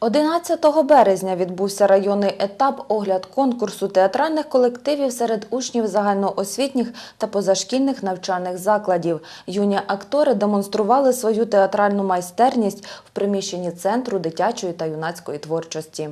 11 березня відбувся районний етап огляд конкурсу театральних колективів серед учнів загальноосвітніх та позашкільних навчальних закладів. Юні актори демонстрували свою театральну майстерність в приміщенні Центру дитячої та юнацької творчості.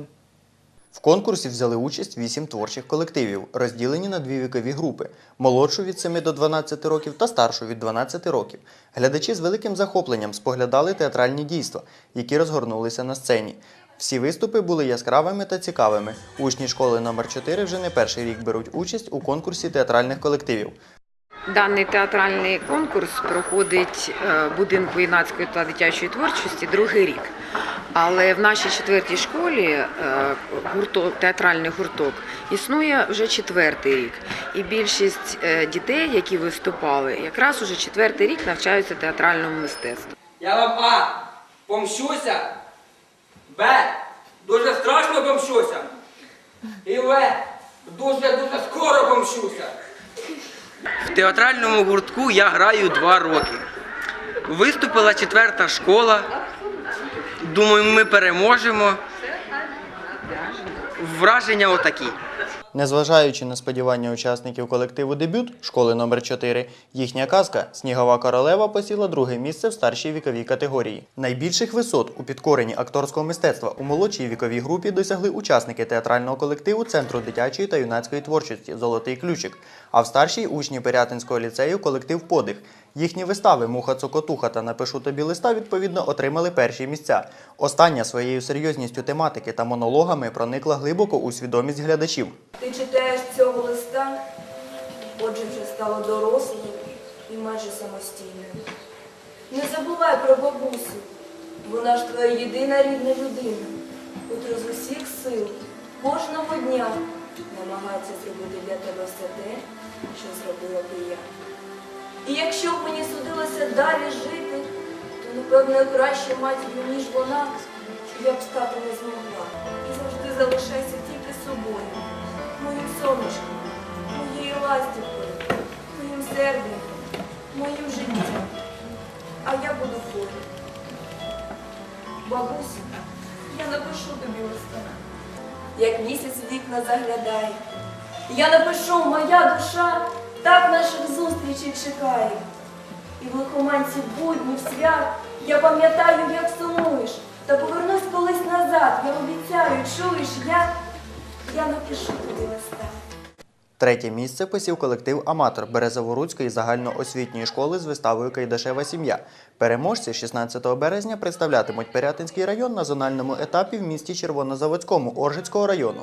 В конкурсі взяли участь вісім творчих колективів, розділені на дві вікові групи: молодшу від 7 до 12 років та старшу від 12 років. Глядачі з великим захопленням споглядали театральні дійства, які розгорнулися на сцені. Всі виступи були яскравими та цікавими. Учні школи номер 4 вже не перший рік беруть участь у конкурсі театральних колективів. Даний театральний конкурс проходить е, будинку юнацької та дитячої творчості другий рік. Але в нашій четвертій школі е, гурток, театральний гурток існує вже четвертий рік. І більшість е, дітей, які виступали, якраз уже четвертий рік навчаються театральному мистецтву. Я вам А. Помщуся. Б. Дуже страшно помщуся. І В. Дуже-дуже скоро помщуся. В театральному гуртку я граю два роки. Виступила четверта школа. Думаю, ми переможемо. Враження отакі. Незважаючи на сподівання учасників колективу дебют школи номер 4 їхня казка Снігова королева посіла друге місце в старшій віковій категорії. Найбільших висот у підкоренні акторського мистецтва у молодшій віковій групі досягли учасники театрального колективу Центру дитячої та юнацької творчості Золотий ключик. А в старшій учні Пирятинського ліцею колектив Подих. Їхні вистави Муха Цокотуха та Напишу тобі листа відповідно отримали перші місця. Остання своєю серйозністю тематики та монологами проникла глибоко у свідомість глядачів. Ти читаєш цього листа, отже вже стала дорослою і майже самостійною. Не забувай про бабусю, вона ж твоя єдина рідна людина, котра з усіх сил кожного дня намагається зробити для тебе все те, що зробила би я. І якщо б мені судилося далі жити, то напевно краще матір'ю, ніж вона, я б стати не змогла. І завжди залишайся тільки собою, моїм сонечком, моєю ластівкою, моїм серденьком, моїм життям. А я буду поряд. Бабусю, я напишу тобі листа, як місяць вікна заглядає. Я напишу, моя душа так наших зустрічей чекає. І в лихоманці буднів свят я пам'ятаю, як сумуєш, та повернусь колись назад. Я обіцяю, чуєш, я, я напишу тобі листа. Третє місце посів колектив Аматор Березоворуцької загальноосвітньої школи з виставою Кайдашева сім'я. Переможці 16 березня представлятимуть Пирятинський район на зональному етапі в місті Червонозаводському Оржицького району.